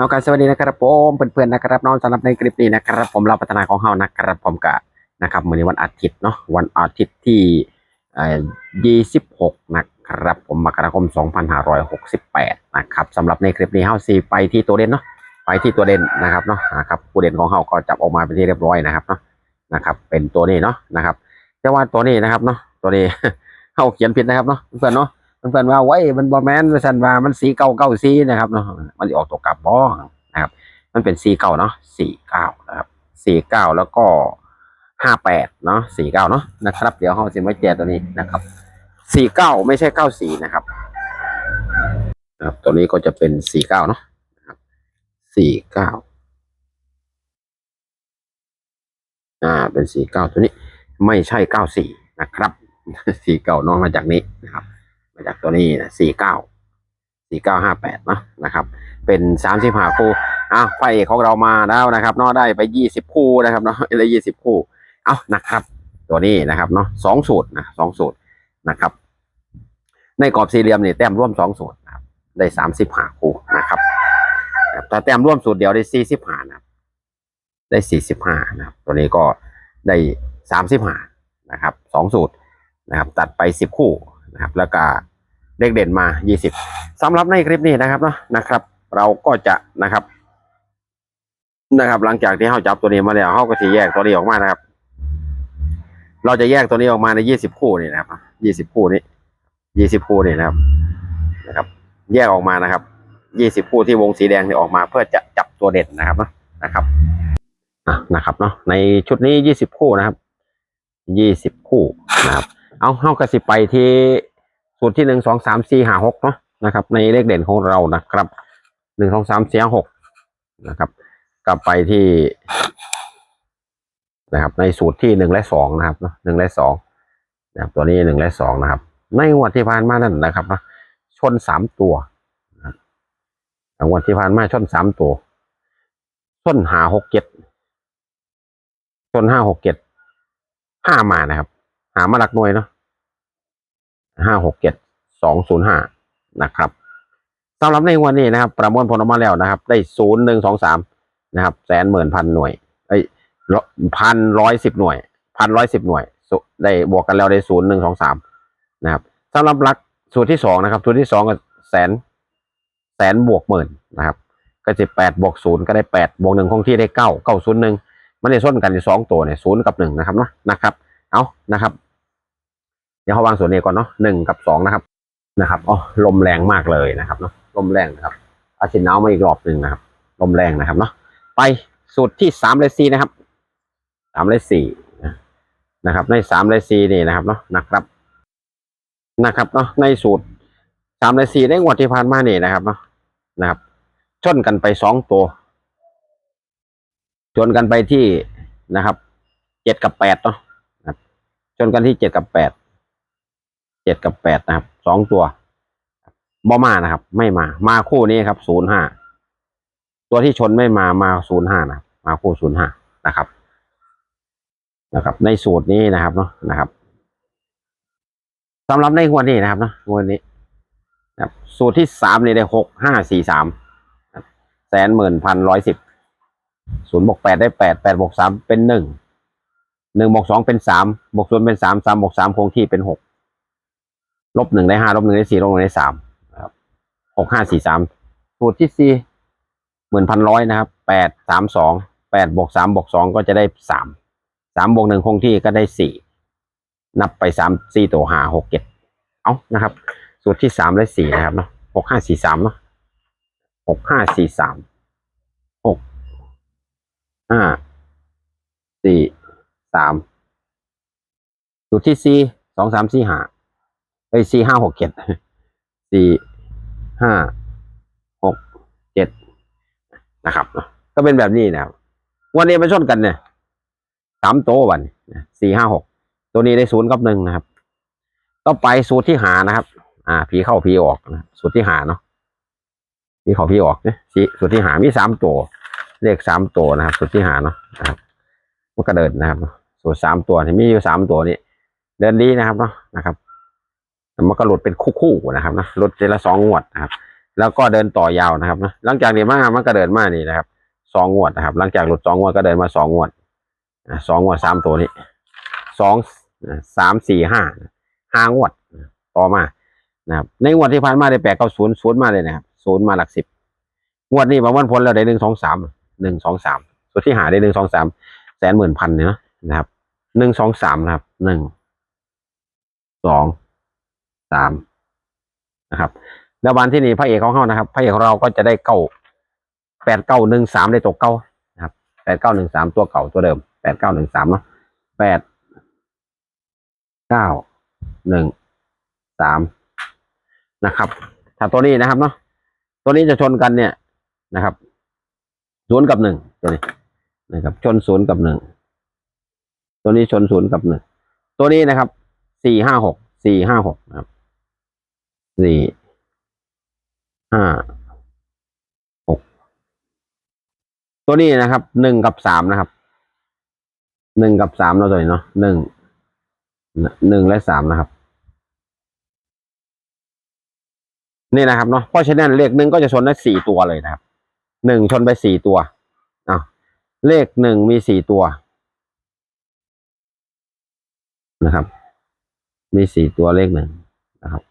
เอาการสวัสดีนะครับผมเพื่อนๆนะครับน้องสำหรับในคลิปนี้นะครับ ผมเราพัฒนาของเฮานะครับผมกะนะครับมื้อนี้วันอาทิตย์เนาะวันอาทิตย์ที่เอ่อ26นะครับผมมกราคม 2568 นะครับสำหรับในคลิปนี้เฮาสิไปที่ตัวเด่นเนาะไปที่ตัวเด่นนะครับเนาะนะครับผู้เด่นของเฮาก็จับออกมาเป็นที่เรียบร้อยนะครับเนาะนะครับ เป็นตัวนี้เนาะนะครับแต่ว่าตัวนี้นะครับเนาะตัวนี้เฮาเขียนผิดนะครับเนาะเพื่อนเนาะ เพื่อนว่าไว้มันบอแมนว่าสันว่ามันสีเก่าเก้าสีนะครับเนาะมันจะออกตัวกลับบ่นะครับ มันเป็นสีเก่าเนาะสี่เก้านะครับสี่เก้าแล้วก็ห้าแปดเนาะสี่เก้าเนาะนะครับ เดี๋ยวเขาจะมาแจกตัวนี้นะครับสี่เก้าไม่ใช่เก้าสี่นะครับนะครับตัวนี้ก็จะเป็นสี่เก้าเนาะนะครับสี่เก้าอ่า เป็นสี่เก้าตัวนี้ ไม่ใช่เก้าสี่นะครับสี่เก้าน้องมาจากนี้นะครับ มาจากตัวนี้นะสี่เก้าสี่เก้าห้าแปดนะนะครับ เป็นสามสิบห้าคู่อ้าวไฟของเรามาแล้วนะครับเนาะได้ไปยี่สิบคู่นะครับเนาะได้ยี่สิบคู่ เอานะครับ ตัวนี้นะครับเนาะสองสูตรนะสองสูตรนะครับ ในกรอบสี่เหลี่ยมนี่แต้มร่วมสองสูตรนะครับ ได้สามสิบห้าคู่นะครับครับถ้าแต้มร่วมสูตรเดียวได้สี่สิบห้านะครับ ได้สี่สิบห้านะครับ ตัวนี้ก็ได้สามสิบห้านะครับสองสูตรนะครับ ตัดไปสิบคู่นะครับ แล้วก็ เลขเด่นมายี่สิบสำหรับในคลิปนี้นะครับเนาะนะครับ เราก็จะนะครับ นะครับ หลังจากที่เขาจับตัวนี้มาแล้วเขาก็จะแยกตัวนี้ออกมานะครับ เราจะแยกตัวนี้ออกมาในยี่สิบคู่นี่นะครับยี่สิบคู่นี้ยี่สิบคู่นี่นะครับนะครับ แยกออกมานะครับยี่สิบคู่ที่วงสีแดงนี่ออกมา เพื่อจะจับตัวเด่นนะครับเนาะนะครับอะนะครับเนาะในชุดนี้ยี่สิบคู่นะครับยี่สิบคู่นะครับ เอาเข้ากระสิไปที่ สูตรที่หนึ่งสองสามสี่ห้าหกเนาะนะครับ ในเลขเด่นของเรานะครับหนึ่งสองสามสี่หกนะครับ กลับไปที่นะครับ ในสูตรที่หนึ่งและสองนะครับนะหนึ่งและสองนะครับตัวนี้หนึ่งและสองนะครับ ในงวดที่ผ่านมานั่นนะครับนะชนสามตัวนะครับงวดที่ผ่านมาชนสามตัวชนหาหกเจ็ดชนห้าหกเจ็ดห้ามานะครับ หามาหลักหน่วยเนาะ ห้าหกเจ็ดสองศูนย์ห้านะครับสำหรับในวันนี้นะครับ ประมวลผลออกมาแล้วนะครับ ได้ศูนย์หนึ่งสองสามนะครับ แสนหมื่นพันหน่วยเอ้ยพันร้อยสิบหน่วยพันร้อยสิบหน่วย ได้บวกกันแล้วได้ศูนย์หนึ่งสองสามนะครับสำหรับหลักสูตรที่สองนะครับ สูตรที่สองก็แสนแสนบวกหมื่นนะครับ ก็จะแปดบวกศูนย์ก็ได้แปดบวกหนึ่งคงที่ได้เก้าเก้าศูนย์หนึ่งมันได้ส้นกันอยู่สองตัวเนี่ยศูนย์กับหนึ่งนะครับเนาะนะครับ เอานะครับ ดี๋ยวเขาวางส่วนนี้ก่อนเนาะหนึ่งกับสองนะครับนะครับอ๋อลมแรงมากเลยนะครับเนาะลมแรงนะครับอาชินเอามาอีกรอบหนึ่งนะครับ ลมแรงนะครับเนาะไปสูตรที่สามเลยสี่นะครับสามเลยสี่นะครับ ในสามเลยสี่นี่นะครับเนาะนะครับนะครับเนาะในสูตรสามเลยสี่ในงวดที่ผ่านมานี่นะครับเนาะนะครับ ชนกันไปสองตัว ชนกันไปที่นะครับเจ็ดกับแปดเนาะชนกันที่เจ็ดกับแปด เจ็ดกับแปดนะครับสองตัวบอมานะครับ ไม่มา มาคู่นี้ครับศูนย์ห้าตัวที่ชนไม่มามาศูนย์ห้านะมาคู่ศูนย์ห้านะครับ นะครับ ในสูตรนี้นะครับเนาะนะครับสำหรับในงวดนี้นะครับเนาะงวดนี้นะครับสูตรที่สามนี่ได้หกห้าสี่สามแสนหมื่นพันร้อยสิบศูนย์บวกแปดได้แปดแปดบวกสามเป็นหนึ่งหนึ่งบวกสองเป็นสามบวกศูนย์เป็นสามสามบวกสามคงที่เป็นหก ลบหนึ่งได้ห้าลบหนึ่งได้สี่ลบหนึ่งได้สามนะครับหกห้าสี่สามสูตรที่สี่หมื่นพันร้อยนะครับแปดสามสองแปดบวกสามบวกสองก็จะได้สามสามบวกหนึ่งคงที่ก็ได้สี่นับไปสามสี่ตัวหาหกเจ็ดเอานะครับ สูตรที่สามได้สี่นะครับเนาะหกห้าสี่สามเนาะหกห้าสี่สามหกห้าสี่สามสูตรที่สี่สองสามสี่ห้า ไอ้สี่ห้าหกเจ็ดสี่ห้าหกเจ็ดนะครับก็เป็นแบบนี้นะครับวันนี้มาชนกันเนี่ยสามโตววันสี่ห้าหกตัวนี้ได้ศูนย์กับหนึ่งนะครับต่อไปสูตรที่หานะครับ อ่า ผีเข้าผีออกนะสูตรที่หาเนาะผีเข้าผีออกเนี่ยสูตรที่หามีสามตัว เลขสามตัวนะครับ สูตรที่หาเนาะนะครับมันก็เดินนะครับ สูตรสามตัวที่มีอยู่สามตัวนี้เดินดีนะครับเนาะนะครับ มันก็หลุดเป็นคู่ๆนะครับนะหลุดเจละสองงวดนะครับ แล้วก็เดินต่อยาวนะครับนะหลังจากนี้มามันก็เดินมานี่นะครับสองงวดนะครับ หลังจากหลุดสองงวดก็เดินมาสองงวดสองงวดสามตัวนี้สองสามสี่ห้าห้างวดต่อมานะครับ ในงวดที่ผ่านมาได้แปดเก้าศูนย์ศูนย์มาเลยนะครับศูนย์มาหลักสิบงวดนี้บางวันพ้นเราได้หนึ่งสองสามหนึ่งสองสามส่วนที่หาได้หนึ่งสองสามแสนหมื่นพันเนี่ยเนอะนะครับหนึ่งสองสามนะครับหนึ่งสอง สามนะครับ แล้ววันที่นี่พระเอกของเขานะครับ พระเอกของเราก็จะได้เก้าแปดเก้าหนึ่งสามได้ตัวเก้านะครับแปดเก้าหนึ่งสามตัวเก่าตัวเดิมแปดเก้าหนึ่งสามเนาะแปดเก้าหนึ่งสามนะครับ ถ้าตัวนี้นะครับเนาะตัวนี้จะชนกันเนี่ยนะครับศูนย์กับหนึ่งตัวนี้นะครับ ชนศูนย์กับหนึ่งตัวนี้ชนศูนย์กับหนึ่งตัวนี้นะครับสี่ห้าหกสี่ห้าหกนะครับ สี่ห้าหกตัวนี้นะครับหนึ่งกับสามนะครับหนึ่งกับสามเราตัวนี้เนาะหนึ่งหนึ่งและสามนะครับ นี่นะครับเนาะเพราะฉะนั้นเลขหนึ่งก็จะชนได้สี่ตัวเลยนะครับหนึ่งชนไปสี่ตัวอ้าวเลขหนึ่งมีสี่ตัวนะครับ มีสี่ตัวเลขหนึ่งนะครับ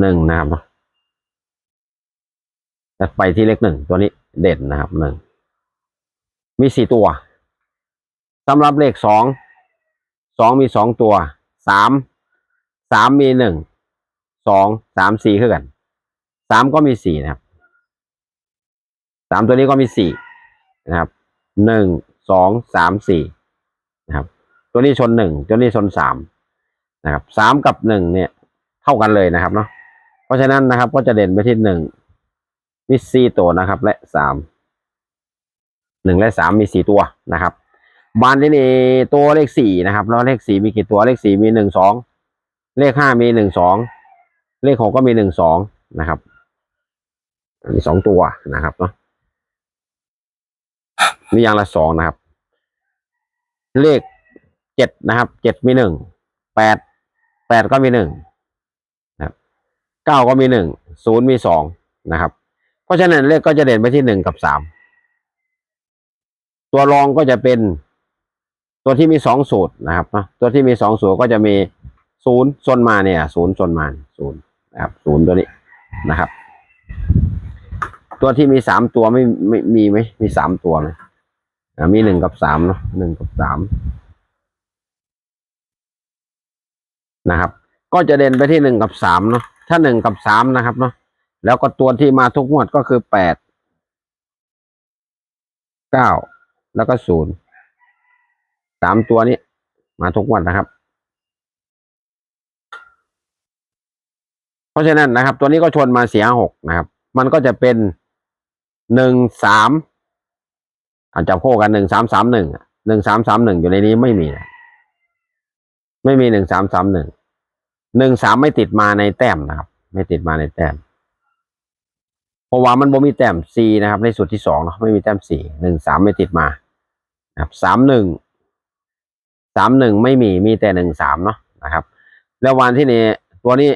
หนึ่งนะครับจะไปที่เลขหนึ่งตัวนี้เด่นนะครับหนึ่งมีสี่ตัวสำหรับเลขสองสองมีสองตัวสามสามมีหนึ่งสองสามสี่คือกันสามก็มีสี่นะครับสามตัวนี้ก็มีสี่นะครับหนึ่งสองสามสี่นะครับ ตัวนี้ชนหนึ่งตัวนี้ชนสามนะครับสามกับหนึ่งเนี่ยเท่ากันเลยนะครับเนาะ ราะฉะนั้นนะครับ ก็จะเด่นไปที่หนึ่งมีสี่ตัวนะครับ และสามหนึ่งและสามมีสี่ตัวนะครับ บานที่นี่ตัวเลขสี่นะครับแล้วเลขสี่มีกี่ตัวเลขสี่มีหนึ่งสองเลขห้ามีหนึ่งสองเลขหกก็มีหนึ่งสองนะครับมีสองตัวนะครับเนาะมีอย่างละสองนะครับ เลขเจ็ดนะครับเจ็ดมีหนึ่งแปดแปดก็มีหนึ่ง เก้าก็มีหนึ่งศูนย์มีสองนะครับ เพราะฉะนั้นเลขก็จะเด่นไปที่หนึ่งกับสามตัวรองก็จะเป็นตัวที่มีสองสูตรนะครับนะตัวที่มีสองสูตรก็จะมีศูนย์ส่วนมาเนี่ยศูนย์ส่วนมาศูนย์นะครับศูนย์ตัวนี้นะครับ ตัวที่มีสามตัวไม่ไม่มีไหมมีสามตัวไหมมีหนึ่งกับสามเนาะหนึ่งกับสามนะครับ ก็จะเด่นไปที่หนึ่งกับสามเนาะ ถ้าหนึ่งกับสามนะครับเนาะแล้วก็ตัวที่มาทุกงวดก็คือแปดเก้าแล้วก็ศูนย์สามตัวนี้ มาทุกงวดนะครับ เพราะฉะนั้นนะครับ ตัวนี้ก็ชนมาเสี่ห้าหกนะครับ มันก็จะเป็นหนึ่งสามอาจจะโคกันหนึ่งสามสามหนึ่งหนึ่งสามสามหนึ่งอยู่ในนี้ไม่มีนะไม่มีหนึ่งสามสามหนึ่ง หนึ่งสามไม่ติดมาในแต้มนะครับ ไม่ติดมาในแต้มเพราะว่ามันบ่มีแต้ม C นะครับ ในสูตรที่สองเนาะไม่มีแต้มสี่หนึ่งสามไม่ติดมานะครับสามหนึ่งสามหนึ่งไม่มีมีแต่หนึ่งสามเนาะนะครับ แล้ววันที่นี้ตัวนี้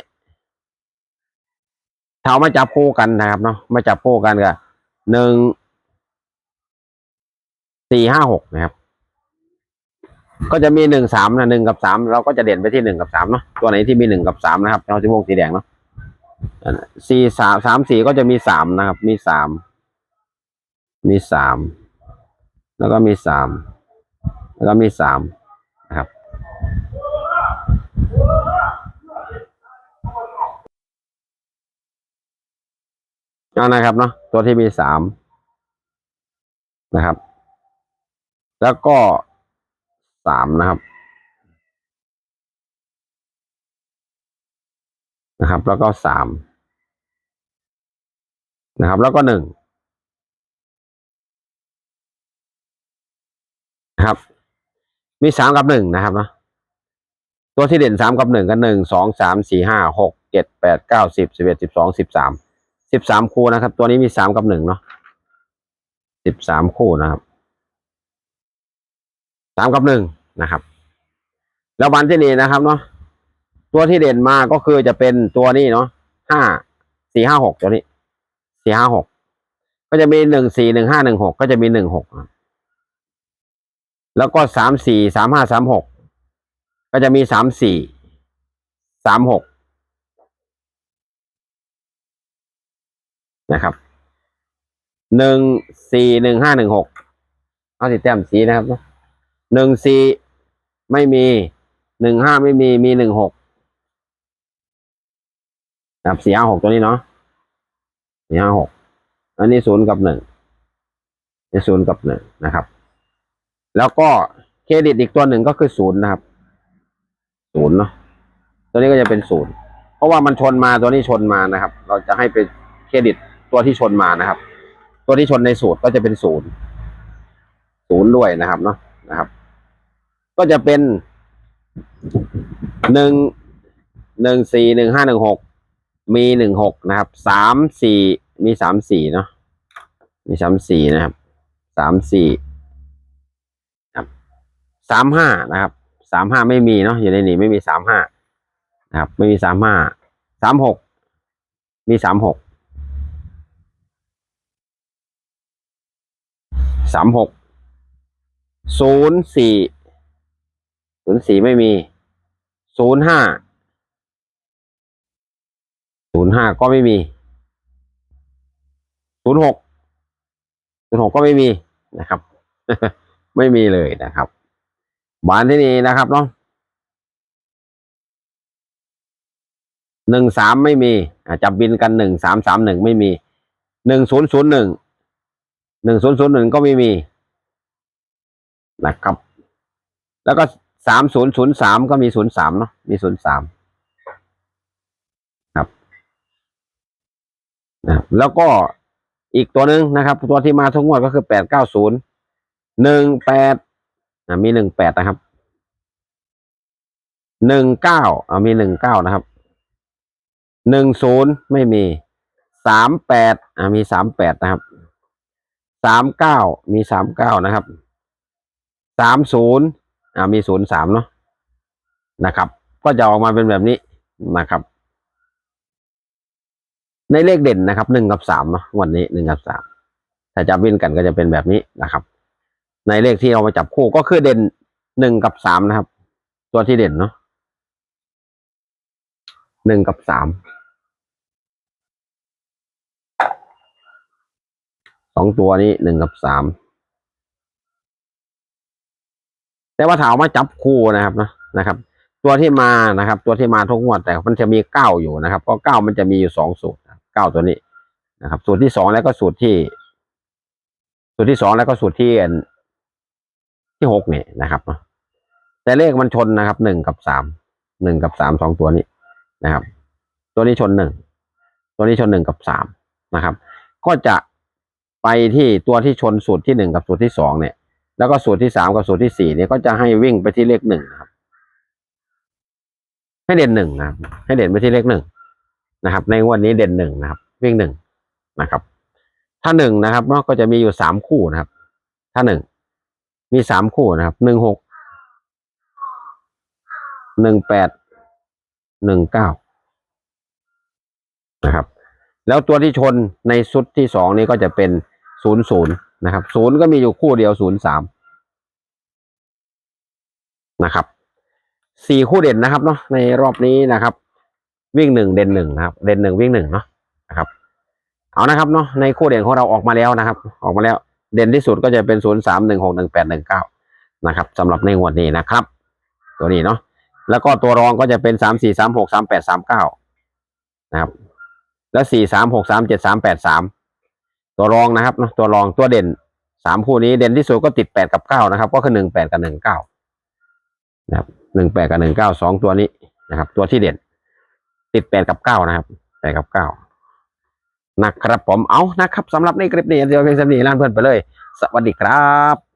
เท้ามาจับคู่กันนะครับเนาะมาจับคู่กันกับหนึ่งสี่ห้าหกนะครับ ก็จะมีหนึ่งสามนะหนึ่งกับสามเราก็จะเด่นไปที่หนึ่งกับสามเนาะตัวไหนที่มีหนึ่งกับสามนะครับเราจะวงสีแดงเนาะสี่สามสามสี่ก็จะมีสามนะครับ มีสามมีสามแล้วก็มีสามแล้วก็มีสามนะครับเอานะครับเนาะตัวที่มีสามนะครับ แล้วก็ สามนะครับนะครับ แล้วก็สามนะครับ แล้วก็หนึ่งนะครับ มีสามกับหนึ่งนะครับเนาะตัวที่เด่นสามกับหนึ่งกันหนึ่งสองสามสี่ห้าหกเจ็ดแปดเก้าสิบสิบเอ็ดสิบสองสิบสามสิบสามคู่นะครับ ตัวนี้มีสามกับหนึ่งเนาะสิบสามคู่นะครับสามกับหนึ่ง นะครับ แล้ววันที่นี่นะครับเนาะตัวที่เด่นมาก็คือจะเป็นตัวนี้เนาะห้าสี่ห้าหกตัวนี้สี่ห้าหกก็จะมีหนึ่งสี่หนึ่งห้าหนึ่งหกก็จะมีหนึ่งหกแล้วก็สามสี่สามห้าสามหกก็จะมีสามสี่สามหกนะครับหนึ่งสี่หนึ่งห้าหนึ่งหกเอาสีแต้มสีนะครับหนึ่งสี่ ไม่มีหนึ่งห้าไม่มีมีหนึ่งหกนะครับสี่ห้าหกตัวนี้เนาะสี่ห้าหกอันนี้ศูนย์กับหนึ่งนี่ศูนย์กับหนึ่งนะครับ แล้วก็เครดิตอีกตัวหนึ่งก็คือศูนย์นะครับศูนย์เนาะตัวนี้ก็จะเป็นศูนย์เพราะว่ามันชนมาตัวนี้ชนมานะครับ เราจะให้เป็นเครดิตตัวที่ชนมานะครับ ตัวที่ชนในสูตรก็จะเป็นศูนย์ศูนย์ด้วยนะครับเนาะนะครับ ก็จะเป็นหนึ่งหนึ่งสี่หนึ่งห้าหนึ่งหกมีหนึ่งหกนะครับสามสี่มีสามสี่เนาะมีสามสี่นะครับสามสี่ครับสามห้านะครับสามห้าไม่มีเนาะอยู่ในนี้ไม่มีสามห้านะครับไม่มีสามห้าสามหกมีสามหกสามหกศูนย์สี่ ศูนย์สี่ไม่มีศูนย์ห้าศูนย์ห้าก็ไม่มีศูนย์หกศูนย์หกก็ไม่มีนะครับ ไม่มีเลยนะครับ บานที่นี่นะครับเนาะหนึ่งสามไม่มีอะจับบินกันหนึ่งสามสามหนึ่งไม่มีหนึ่งศูนย์ศูนย์หนึ่งหนึ่งศูนย์ศูนย์หนึ่งก็ไม่มีนะครับ แล้วก็ สามศูนย์ศูนย์สามก็มีศูนย์สามเนาะมีศูนย์สามครับนะครับแล้วก็อีกตัวหนึ่งนะครับ ตัวที่มาทุกงวดก็คือแปดเก้าศูนย์หนึ่งแปดมีหนึ่งแปดนะครับหนึ่งเก้ามีหนึ่งเก้านะครับหนึ่งศูนย์ไม่มีสามแปดมีสามแปดนะครับสามเก้ามีสามเก้านะครับสามศูนย์ มีศูนย์สามเนาะนะครับ ก็จะออกมาเป็นแบบนี้นะครับ ในเลขเด่นนะครับหนึ่งกับสามเนาะวันนี้หนึ่งกับสามถ้าจับวิ่นกันก็จะเป็นแบบนี้นะครับ ในเลขที่เอามาจับคู่ก็คือเด่นหนึ่งกับสามนะครับ ตัวที่เด่นเนาะหนึ่งกับสามสองตัวนี้หนึ่งกับสาม แต่ว่าถามมาจับคู่นะครับนะนะครับ ตัวที่มานะครับ ตัวที่มาทุกงวดแต่มันจะมีเก้าอยู่นะครับเพราะเก้ามันจะมีอยู่สองสูตรเก้าตัวนี้นะครับ สูตรที่สองแล้วก็สูตรที่ สูตรที่สองแล้วก็สูตรที่ที่หกเนี่ยนะครับแต่เลขมันชนนะครับหนึ่งกับสามหนึ่งกับสามสองตัวนี้นะครับ ตัวนี้ชนหนึ่งตัวนี้ชนหนึ่งกับสามนะครับ ก็จะไปที่ตัวที่ชนสูตรที่หนึ่งกับสูตรที่สองเนี่ย แล้วก็สูตรที่สามกับสูตรที่สี่เนี่ยก็จะให้วิ่งไปที่เลขหนึ่งครับ ให้เด่นหนึ่งนะครับ ให้เด่นไปที่เลขหนึ่งนะครับ ในงวันนี้เด่นหนึ่งนะครับ วิ่งหนึ่งนะครับ ถ้าหนึ่งนะครับนาะก็จะมีอยู่สามคู่นะครับ ถ้าหนึ่งมีสามคู่นะครับหนึ่งหกหนึ่งแปดหนึ่งเก้านะครับ แล้วตัวที่ชนในชุดที่สองนี้ก็จะเป็นศูนย์ศูนย์ นะครับศูนย์ก็มีอยู่คู่เดียวศูนย์สามนะครับสี่คู่เด่นนะครับเนาะในรอบนี้นะครับ วิ่งหนึ่งเด่นหนึ่งนะครับ เด่นหนึ่งวิ่งหนึ่งเนาะนะครับเอานะครับเนาะในคู่เด่นของเราออกมาแล้วนะครับ ออกมาแล้วเด่นที่สุดก็จะเป็นศูนย์สามหนึ่งหกหนึ่งแปดหนึ่งเก้านะครับสำหรับในงวดนี้นะครับ ตัวนี้เนาะแล้วก็ตัวรองก็จะเป็นสามสี่สามหกสามแปดสามเก้านะครับ แล้วสี่สามหกสามเจ็ดสามแปดสาม ตัวรองนะครับนะตัวรองตัวเด่นสามคู่นี้เด่นที่สุดก็ติดแปดกับเก้านะครับ ก็คือหนึ่งแปดกับหนึ่งเก้านะครับหนึ่งแปดกับหนึ่งเก้าสองตัวนี้นะครับ ตัวที่เด่น ติดแปดกับเก้านะครับแปดกับเก้านะครับผมเอานะครับสำหรับในคลิปนี้เดี๋ยวเพียงสำนีล้านเพื่อนไปเลย สวัสดีครับ